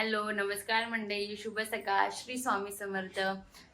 Hello नमस्कार मंडळी. शुभ सकाळ. श्री स्वामी समर्थ.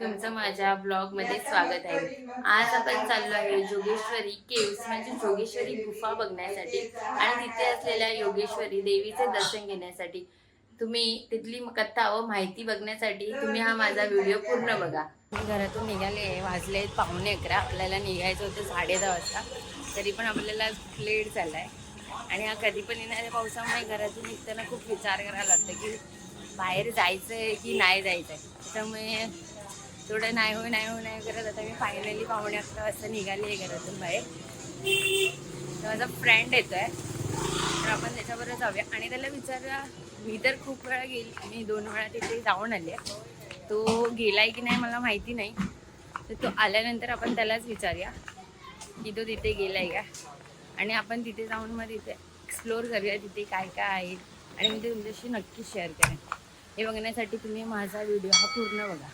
तुमचं माझ्या ब्लॉगमध्ये स्वागत आहे. आज आपण चाललो आहे जोगेश्वरी केव्स म्हणजे जोगेश्वरी गुफा बघण्यासाठी आणि तिथे असलेल्या योगेश्वरी देवीचे दर्शन घेण्यासाठी. तुम्ही तिथली कथा व माहिती बघण्यासाठी तुम्ही हा माझा व्हिडिओ पूर्ण बघा. मी घरातून निघाले वाजले आहेत पावणे अकरा. आपल्याला निघायचं होतं साडे दहा वाजता. तरी पण आपल्याला लेट झालाय. आणि हा कधी पण येणाऱ्या पावसामुळे घरातून निघताना खूप विचार करायला लागतं की बाहेर जायचं आहे की नाही जायचं आहे त्याच्यामुळे थोडं नाही हो नाही हो नाही करत आता मी फायनली पाहुणे अकरा वाजता निघाली आहे घरातून बाहेर. तर माझा फ्रेंड येतो आहे तर आपण त्याच्याबरोबर जाऊया. आणि त्याला विचारूया मी तर खूप वेळा गेली मी दोन वेळा तिथे जाऊन आले तो गेलाय की नाही मला माहिती नाही. तर तो आल्यानंतर आपण त्यालाच विचारूया की तो तिथे गेलाय का? आणि आपण तिथे जाऊन मग तिथे एक्सप्लोअर करूया तिथे काय काय आहे. आणि मी ते तुमच्याशी नक्की शेअर करेन. हे बघण्यासाठी तुम्ही माझा व्हिडिओ हा पूर्ण बघा.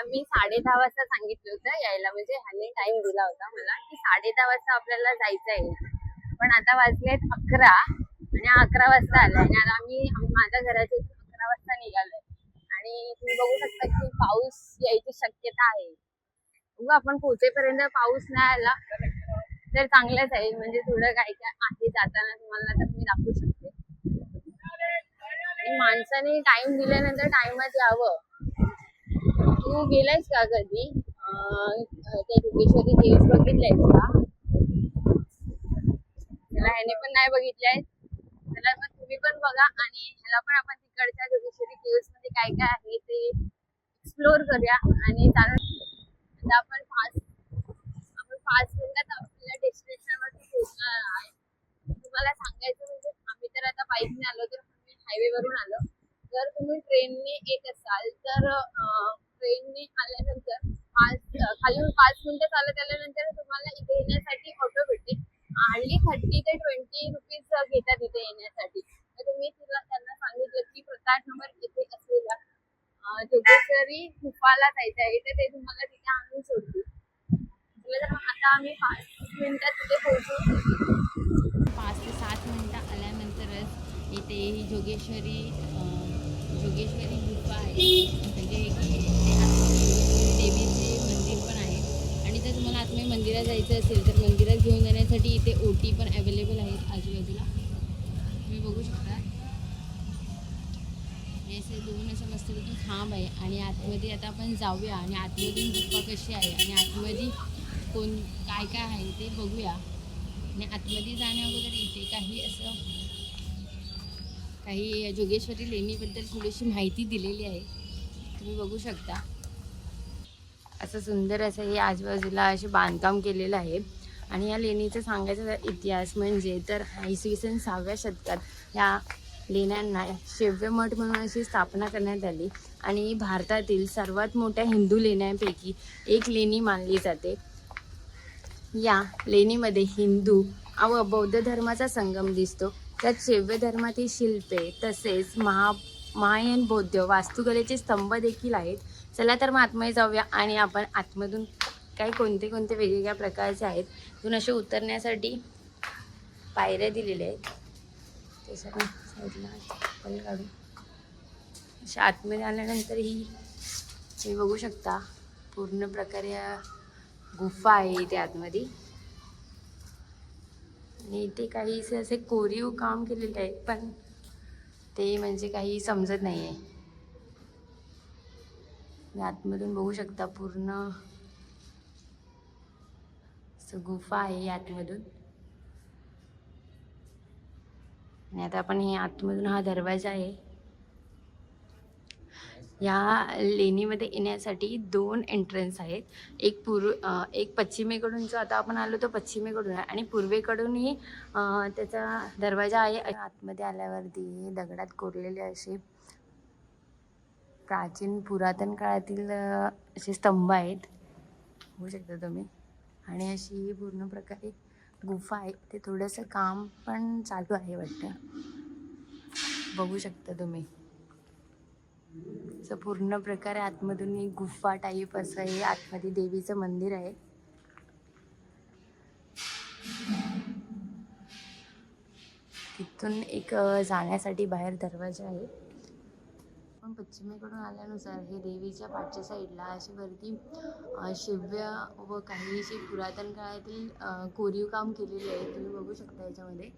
ह्याला मी साडे दहा वाजता सांगितलं होतं यायला. म्हणजे ह्याने टाइम दिला होता मला की साडे दहा वाजता आपल्याला जायचं आहे पण आता वाजलेत अकरा आणि अकरा वाजता आलाय आणि आता आम्ही माझ्या घराच्या इथून अकरा वाजता निघालोय. आणि तुम्ही बघू शकता की पाऊस यायची शक्यता आहे. बघू आपण पोहोचेपर्यंत पाऊस नाही आला तर चांगलंच आहे. म्हणजे थोडं काय काय आहे जाताना तुम्हाला तर मी दाखवू शकते. माणसाने टाइम दिल्यानंतर टाइमात यावं. तू गेलायस का कधी? त्या योगेश्वरी देवीस बघितलायस का? त्याला ह्याने पण नाही बघितलंय. त्याला पण तुम्ही पण बघा आणि ह्याला पण आपण तिकडच्या योगेश्वरी केव्समध्ये काय काय आहे ते एक्सप्लोअर करूया. आणि चालू आता आपण पाच आपण पाच मिनिटात आपल्या डेस्टिनेशन वरती पोहोचणार आहे. तुम्हाला सांगायचं म्हणजे आम्ही तर आता बाईकने आलो तर आम्ही हायवे वरून आलो. जर तुम्ही ट्रेनने येत असाल तर ट्रेनने आल्यानंतर पाच खाली पाच मिनिटं चालत आल्यानंतर तुम्हाला इथे येण्यासाठी ऑटो भेटते. हार्डली थर्टी ते ट्वेंटी रुपीज घेतात इथे येण्यासाठी. तर तुम्ही तिला त्यांना सांगितलं की प्रताप नंबर इथे असलेला जोगेश्वरी गुफाला जायचं आहे. तर ते तुम्हाला तिथे आणून सोडतील. तर मग आता आम्ही पाच मिनिटात तिथे पोहोचू. पाच ते सात मिनिटं आल्यानंतरच इथे ही जोगेश्वरी योगेश्वरी गुफा आहे म्हणजे देवीचे मंदिर पण आहे आणि जर तुम्हाला आतमध्ये मंदिरात जायचं असेल तर मंदिरात घेऊन जाण्यासाठी इथे ओटी पण अवेलेबल आहेत आजूबाजूला तुम्ही बघू शकता असे दोन असं मस्तपैकी खांब आहे आणि आतमध्ये आता आपण जाऊया आणि आतमधून गुफा कशी आहे आणि आतमध्ये कोण काय काय आहे ते बघूया. आणि आतमध्ये जाण्या अगोदर इथे काही असं काही जोगेश्वरी लेणीबद्दल थोडीशी माहिती दिलेली आहे. तुम्ही बघू शकता. असं सुंदर असं हे आजूबाजूला असे बांधकाम केलेलं आहे. आणि या लेणीचं सांगायचं इतिहास म्हणजे तर इसवी सन सहाव्या शतकात या लेण्यांना शैव्य मठ म्हणून अशी स्थापना करण्यात आली. आणि भारतातील सर्वात मोठ्या हिंदू लेण्यांपैकी एक लेणी मानली जाते. या लेणीमध्ये हिंदू व बौद्ध धर्माचा संगम दिसतो. त्यात शैव्य धर्मातील शिल्पे तसेच महा महायान बौद्ध वास्तुकलेचे स्तंभ देखील आहेत. चला तर मग आतमध्ये जाऊया आणि आपण आतमधून काही कोणते कोणते वेगवेगळ्या प्रकारचे आहेत तिथून असे उतरण्यासाठी पायऱ्या दिलेल्या आहेत. ते साईडला पण काढू. अशा आतमध्ये आल्यानंतर ही तुम्ही बघू शकता पूर्ण प्रकारे गुफा आहे इथे आतमध्ये. आणि ते काही असे असे कोरीव काम केलेले आहे पण ते म्हणजे काही समजत नाही आहे आतमधून बघू शकता पूर्ण असं गुफा आहे या आतमधून. आणि आता आपण हे आतमधून हा दरवाजा आहे. ह्या लेणीमध्ये येण्यासाठी दोन एंट्रन्स आहेत. एक पूर्व एक पश्चिमेकडून जो आता आपण आलो तो पश्चिमेकडून आहे आणि पूर्वेकडूनही त्याचा दरवाजा आहे. आतमध्ये आल्यावरती दगडात कोरलेले असे प्राचीन पुरातन काळातील असे स्तंभ आहेत. होऊ शकता तुम्ही. आणि अशी पूर्ण प्रकारे गुफा आहे. ते थोडंसं काम पण चालू आहे वाटतं. बघू शकता तुम्ही. असं पूर्ण प्रकारे आतमधून एक गुफा टाईप असं आहे आतमध्ये देवीचं मंदिर आहे. तिथून एक जाण्यासाठी बाहेर दरवाजा आहे. पण पश्चिमेकडून आल्यानुसार हे देवीच्या पाठच्या साईडला अशी वरती शिव्य शिव्या व काहीशी पुरातन काळातील कोरीव काम केलेले आहे. तुम्ही बघू शकता याच्यामध्ये.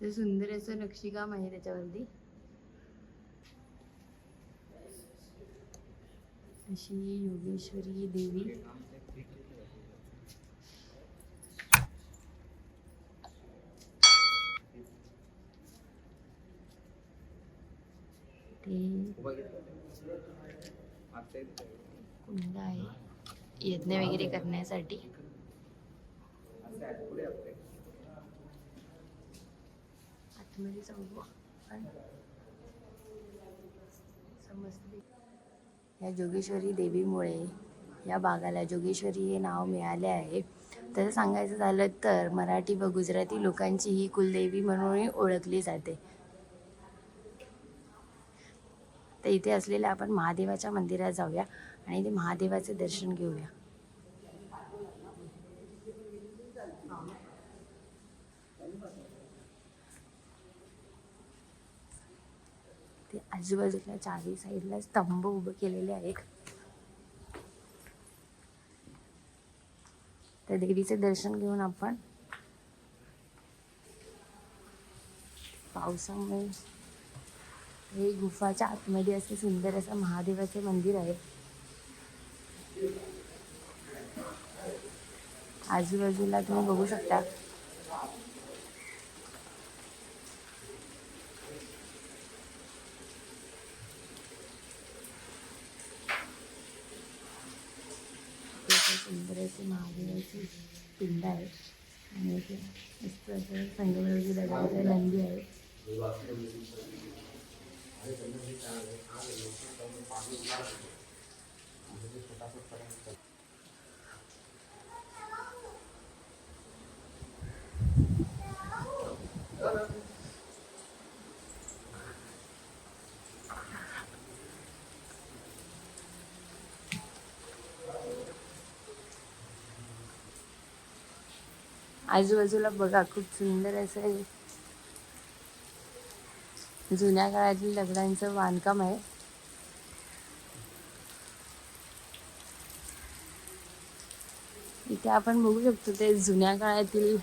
ते सुंदर असं नक्षीकाम आहे त्याच्यावरती. अशी योगेश्वरी देवी. ते कुंड आहे. यज्ञ वगैरे करण्यासाठी. आतमध्ये जाऊ समजते. या जोगेश्वरी देवीमुळे या बागाला जोगेश्वरी हे नाव मिळाले आहे. तसं सांगायचं झालं तर मराठी व गुजराती लोकांची ही कुलदेवी म्हणूनही ओळखली जाते. तर इथे असलेल्या आपण महादेवाच्या मंदिरात जाऊया आणि ते महादेवाचे दर्शन घेऊया. ते आजूबाजूला चारही साईडला स्तंभ उभे केलेले आहेत. त्या देवीचे दर्शन घेऊन आपण पावसामुळे हे गुफाच्या आतमध्ये असे सुंदर असं महादेवाचे मंदिर आहे. आजूबाजूला तुम्ही बघू शकता इथे असे सुंदर असे महादेवाची पिंड आहे आणि इथे मस्त असं संगमरवरी दगडाचं नंदी आहे आजूबाजूला बघा खूप सुंदर असं आहे. जुन्या काळातील दगडांचं बांधकाम आहे इथे आपण बघू शकतो ते जुन्या काळातील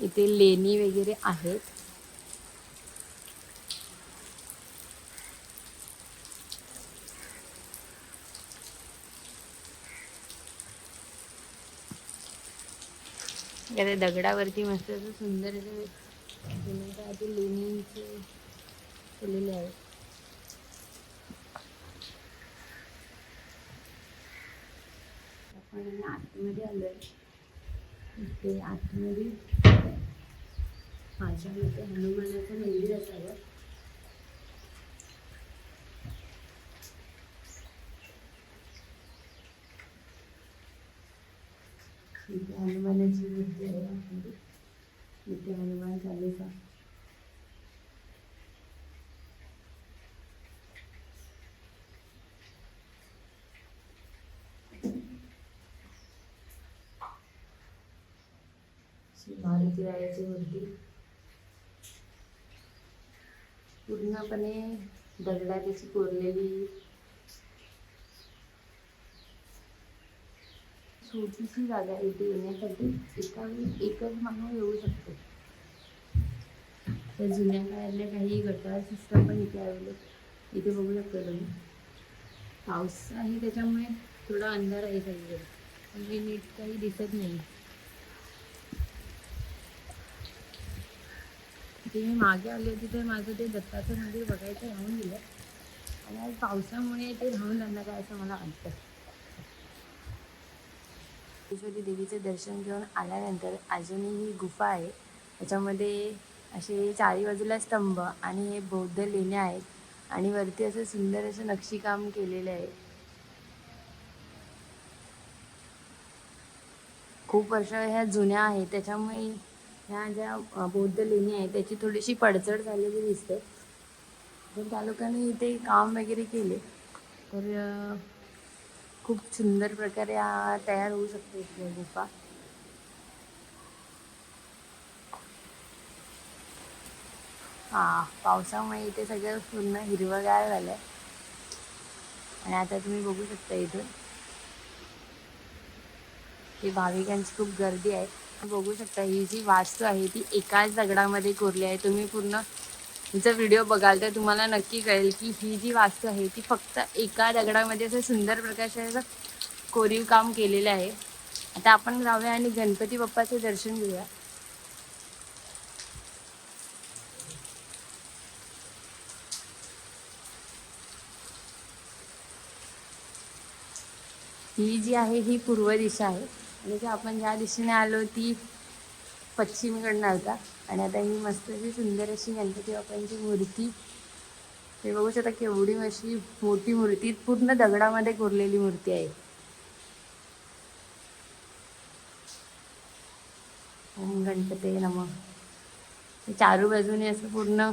इथे लेणी वगैरे आहेत एखाद्या दगडावरती मस्त असं सुंदर असं लेणींचे केलेले आहे. आपण आतमध्ये आलोय. ते आतमध्ये माझ्या मते हनुमानाचं मंदिर असावं. इथे हनुमानाची मूर्ती आहे आतमध्ये. इथे हनुमान चालीसा श्री मारुती रायाची मूर्ती पूर्णपणे दगडात अशी कोरलेली छोटीशी जागा आहे इथे येण्यासाठी एका एकच माणूस येऊ शकतो. त्या जुन्या काळातल्या काही गटार सिस्टम पण इथे अवेलेबल इथे बघू शकतो तुम्ही पाऊस आहे त्याच्यामुळे थोडा अंधार आहे सगळीकडे म्हणजे नीट काही दिसत नाही. ते मी मागे आले होते तर माझं ते दत्ताचं मंदिर बघायचं राहून गेलं. आणि आज पावसामुळे ते राहून जाणार आहे असं मला वाटतं. ईश्वरी देवीचं दर्शन घेऊन आल्यानंतर अजूनही ही गुफा आहे. त्याच्यामध्ये असे चारी बाजूला स्तंभ आणि हे बौद्ध लेण्या आहेत आणि वरती असं सुंदर असं नक्षीकाम केलेलं आहे. खूप वर्ष ह्या जुन्या आहेत. त्याच्यामुळे ह्या ज्या बौद्ध लेणी आहेत त्याची थोडीशी पडझड झालेली दिसते. पण त्या लोकांनी इथे काम वगैरे केले. तर खूप सुंदर प्रकारे तयार होऊ शकते इथली गुफा. हा पावसामुळे इथे सगळं पूर्ण हिरवगार झालंय. आणि आता तुम्ही बघू शकता इथून. ही भाविकांची खूप गर्दी आहे. तुम्ही बघू शकता ही जी वास्तू आहे ती एकाच दगडामध्ये कोरली आहे. तुम्ही पूर्ण हिचा व्हिडिओ बघाल तर तुम्हाला नक्की कळेल की ही जी वास्तू आहे ती फक्त एका दगडामध्ये असं सुंदर प्रकाशाचं कोरीव काम केलेलं आहे. आता आपण जाऊया आणि गणपती बाप्पाचे दर्शन घेऊया. ही जी आहे ही पूर्व दिशा आहे. आणि आपण ज्या दिशेने आलो ती पश्चिमेकडनं आता. आणि आता ही मस्त अशी सुंदर अशी गणपती बाप्पांची मूर्ती. ते बघू शकता केवढी अशी मोठी मूर्ती पूर्ण दगडामध्ये कोरलेली मूर्ती आहे. ओम गणपती नम. चारू बाजूने असं पूर्ण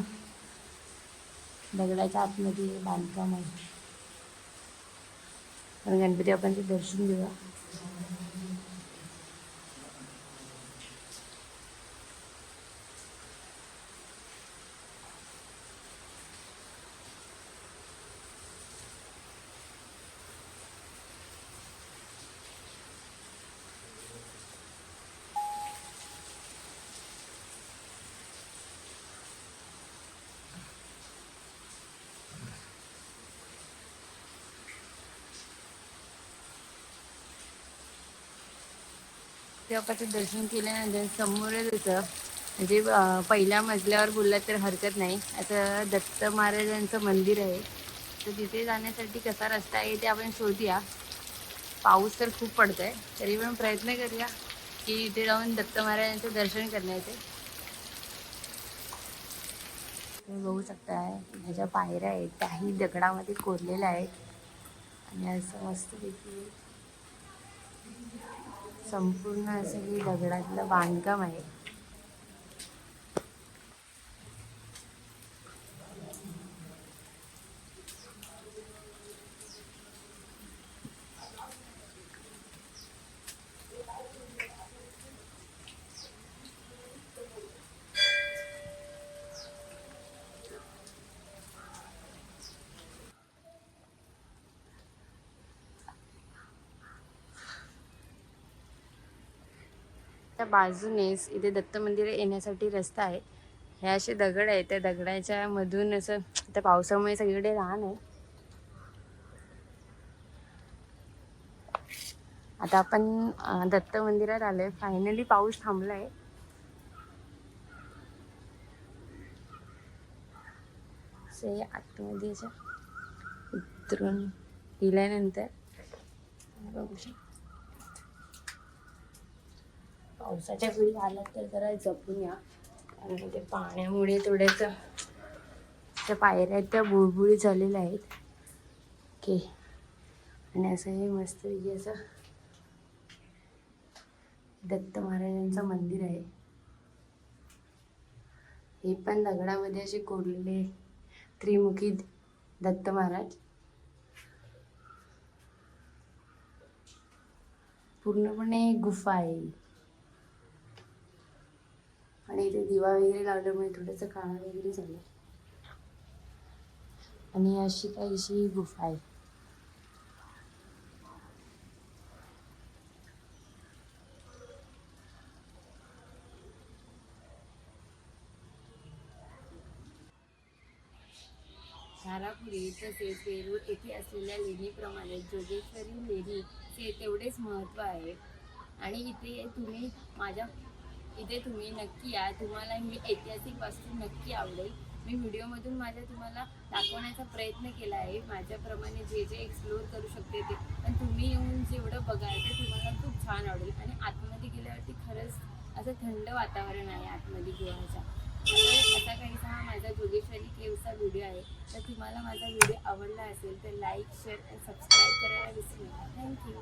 दगडाच्या आतमध्ये बांधकाम आहे. पण गणपती आपण ते दर्शन घेऊया. बाप्पाचं दर्शन केल्यानंतर समोरच होतं. म्हणजे पहिल्या मजल्यावर बोललं तर हरकत नाही. असं दत्त महाराजांचं मंदिर आहे. तर तिथे जाण्यासाठी कसा रस्ता आहे ते आपण शोधूया. पाऊस तर खूप पडतो आहे तरी पण प्रयत्न करूया की इथे जाऊन दत्त महाराजांचं दर्शन करण्याचे. तुम्ही बघू शकता ह्याच्या पायऱ्या आहेत. त्याही दगडामध्ये कोरलेल्या आहेत. आणि असं मस्तपैकी संपूर्ण असं हे दगडातलं बांधकाम आहे. त्या बाजूनेच इथे दत्त मंदिर येण्यासाठी रस्ता आहे. हे असे दगड आहे त्या दगडाच्या मधून असं त्या पावसामुळे सगळीकडे लहान आहे. आता आपण दत्त मंदिरात आलोय. फायनली पाऊस थांबलाय. से आतमध्ये असं उतरून गेल्यानंतर बघू शकतो. पावसाच्या वेळी आलात तर जरा जपून या. कारण ते पाण्यामुळे थोड्याच त्या पायऱ्या आहेत त्या बुळबुळी झालेल्या आहेत. ओके. आणि असं हे मस्त असं दत्त महाराजांचं मंदिर आहे. हे पण दगडामध्ये असे कोरलेले त्रिमुखी दत्त महाराज. पूर्णपणे गुफा आहे. आणि इथे दिवा वगैरे लावल्यामुळे थोडंसं काळा वगैरे झालं आणि अशी काहीशी गुफा आहे. धारापुरी तसेच वेरूळ येथे असलेल्या लेणीप्रमाणे जोगेश्वरी लेणीचे तेवढेच महत्त्व आहे. आणि इथे तुम्ही माझ्या इथे तुम्ही नक्की या. तुम्हाला ही ऐतिहासिक वास्तू नक्की आवडेल. मी व्हिडिओमधून माझ्या तुम्हाला दाखवण्याचा प्रयत्न केला आहे. माझ्याप्रमाणे जे जे एक्सप्लोअर करू शकते ते. पण तुम्ही येऊन जेवढं बघाल ते तुम्हाला खूप छान आवडेल. आणि आतमध्ये गेल्यावरती खरंच असं थंड वातावरण आहे आतमध्ये गोव्याच्या असा काहीसा हा माझा जोगेश्वरी केवचा व्हिडिओ आहे. तर तुम्हाला माझा व्हिडिओ आवडला असेल तर लाईक शेअर आणि सबस्क्राईब करायला विसरू नका. थँक्यू